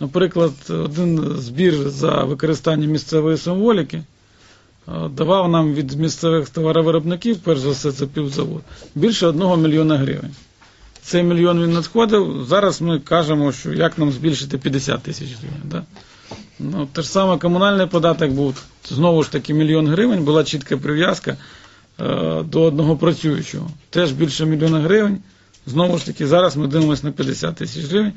Наприклад, один збір за використання місцевої символіки е, давав нам від місцевих товаровиробників, перш за все, це півзавод, більше одного мільйона гривень. Цей мільйон він надходив. Зараз ми кажемо, що як нам збільшити 50 тисяч гривень. Да? Ну, те ж саме комунальний податок був знову ж таки мільйон гривень, була чітка прив'язка е, до одного працюючого. Теж більше мільйона гривень. Знову ж таки, зараз ми дивимося на 50 тисяч гривень.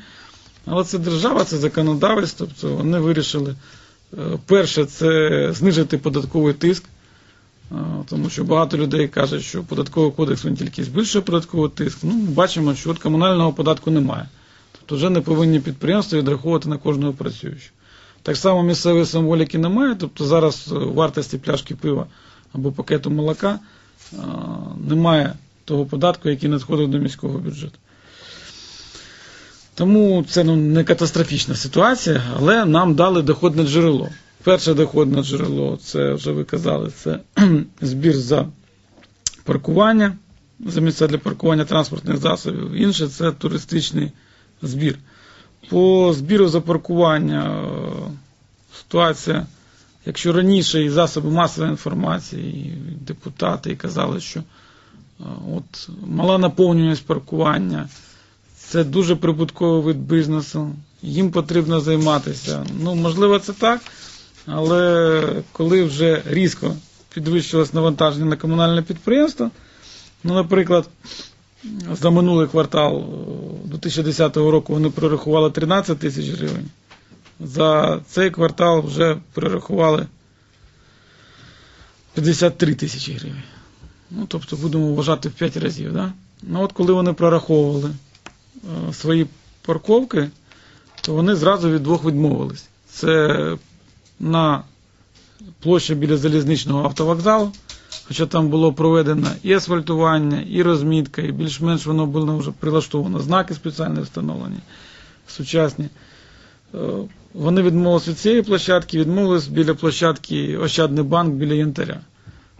Але це держава, це законодавець, тобто вони вирішили, е, перше, це знижити податковий тиск, е, тому що багато людей кажуть, що податковий кодекс він тільки збільшує податковий тиск. Ну, бачимо, що от комунального податку немає. Тобто вже не повинні підприємства відраховувати на кожного працюючого. Так само місцевої символіки немає, тобто зараз вартості пляшки пива або пакету молока е, немає того податку, який надходив до міського бюджету. Тому це ну, не катастрофічна ситуація, але нам дали доходне джерело. Перше доходне джерело, це вже ви казали, це збір за паркування, за місця для паркування транспортних засобів. Інше це туристичний збір. По збіру за паркування е, ситуація, якщо раніше і засоби масової інформації, і депутати казали, що е, от мала наповнюваність паркування, це дуже прибутковий вид бізнесу, їм потрібно займатися. Ну, можливо, це так, але коли вже різко підвищилось навантаження на комунальне підприємство, ну, наприклад, за минулий квартал 2010 року вони прорахували 13 тисяч гривень. За цей квартал вже прорахували 53 тисячі гривень. Ну, тобто будемо вважати в 5 разів. Да? Ну от коли вони прораховували е, свої парковки, то вони зразу від двох відмовились. Це на площі біля залізничного автовокзалу, хоча там було проведено і асфальтування, і розмітка, і більш-менш воно було вже прилаштовано, знаки спеціально встановлені, сучасні. Е, Вони відмовилися від цієї площадки, відмовилися біля площадки Ощадний банк біля Янтаря.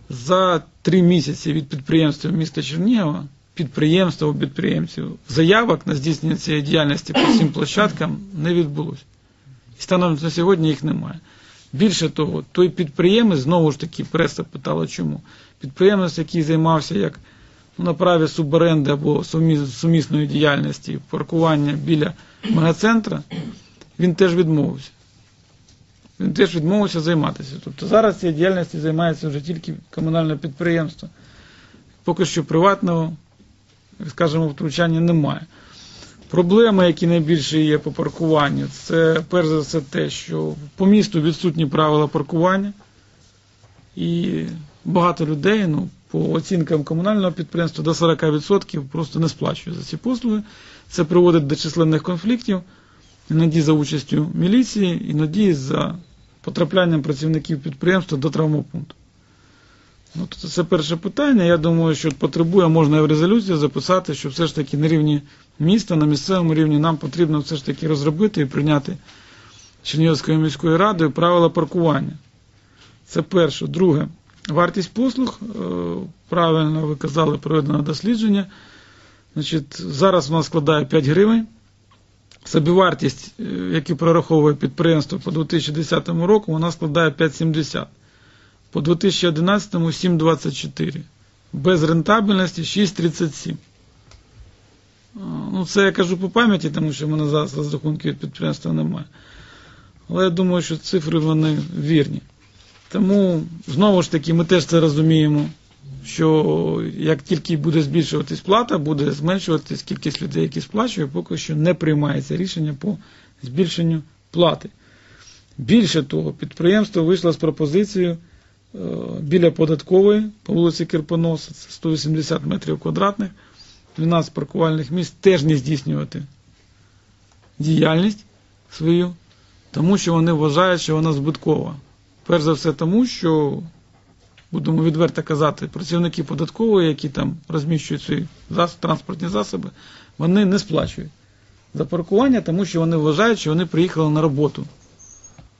За три місяці від підприємства міста Чернігова, підприємства у підприємців, заявок на здійснення цієї діяльності по всім площадкам не відбулося. І станом на сьогодні їх немає. Більше того, той підприємець, знову ж таки, преса питала чому. Підприємець, який займався як ну, на праві суборенди або сумісної діяльності, паркування біля мегацентра, він теж відмовився. Він теж відмовився займатися. Тобто зараз цією діяльністю займається вже тільки комунальне підприємство. Поки що приватного, скажімо, втручання немає. Проблеми, які найбільше є по паркуванню, це перш за все те, що по місту відсутні правила паркування, і багато людей, ну, по оцінкам комунального підприємства, до 40% просто не сплачують за ці послуги. Це приводить до численних конфліктів, іноді за участю міліції, іноді за потраплянням працівників підприємства до травмопункту. Ну, це перше питання. Я думаю, що потребує, можна і в резолюції записати, що все ж таки на рівні міста, на місцевому рівні нам потрібно все ж таки розробити і прийняти Чернігівською міською радою правила паркування. Це перше. Друге, вартість послуг, правильно ви казали, проведено дослідження. Значить, Зараз вона складає 5 гривень. Собівартість, яку прораховує підприємство по 2010 року, вона складає 5,70. По 2011 7,24. Без рентабельності 6,37. Ну, це я кажу по пам'яті, тому що в мене зараз розрахунків від підприємства немає. Але я думаю, що цифри вони вірні. Тому, знову ж таки, ми теж це розуміємо, що як тільки буде збільшуватись плата, буде зменшуватись кількість людей, які сплачують, поки що не приймається рішення по збільшенню плати. Більше того, підприємство вийшло з пропозицією біля податкової по вулиці Кирпоноса, це 180 метрів квадратних, 12 паркувальних місць теж не здійснювати діяльність свою, тому що вони вважають, що вона збиткова. Перш за все, тому що, будемо відверто казати, працівники податкової, які там розміщують свої транспортні засоби, вони не сплачують за паркування, тому що вони вважають, що вони приїхали на роботу.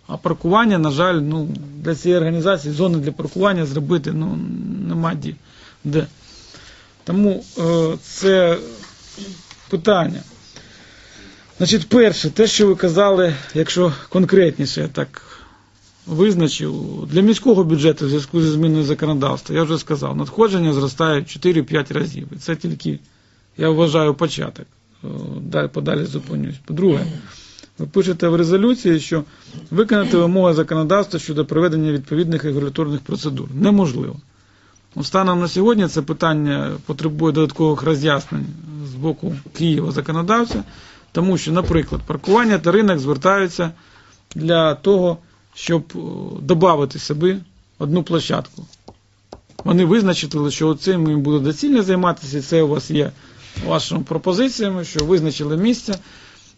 А паркування, на жаль, ну, для цієї організації зони для паркування зробити ну, нема де. Тому е, це питання. Значить, перше, те, що ви казали, якщо конкретніше я так визначив, для міського бюджету в зв'язку зі зміною законодавства, я вже сказав, надходження зростають 4-5 разів. І це тільки, я вважаю, початок. Далі, подалі зупинюсь. По-друге, ви пишете в резолюції, що виконати вимоги законодавства щодо проведення відповідних регуляторних процедур неможливо. Ну, Станом на сьогодні це питання потребує додаткових роз'яснень з боку Києва законодавця, тому що, наприклад, паркування та ринок звертаються для того, щоб додати собі одну площадку. Вони визначили, що цим їм буде доцільно займатися, і це у вас є вашими пропозиціями, що визначили місце,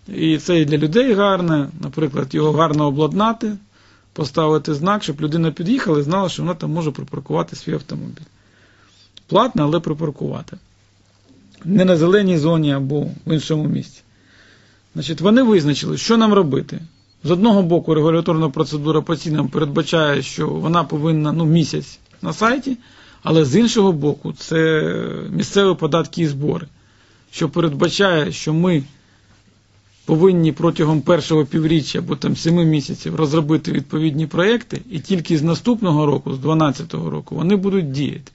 і це і для людей гарне, наприклад, його гарно обладнати, поставити знак, щоб людина під'їхала і знала, що вона там може припаркувати свій автомобіль. Платно, але припаркувати. Не на зеленій зоні або в іншому місці. Значить, вони визначили, що нам робити. З одного боку, регуляторна процедура по цінам передбачає, що вона повинна ну, місяць на сайті, але з іншого боку, це місцеві податки і збори, що передбачає, що ми повинні протягом першого півріччя або там семи місяців розробити відповідні проекти, і тільки з наступного року, з 2012 року, вони будуть діяти.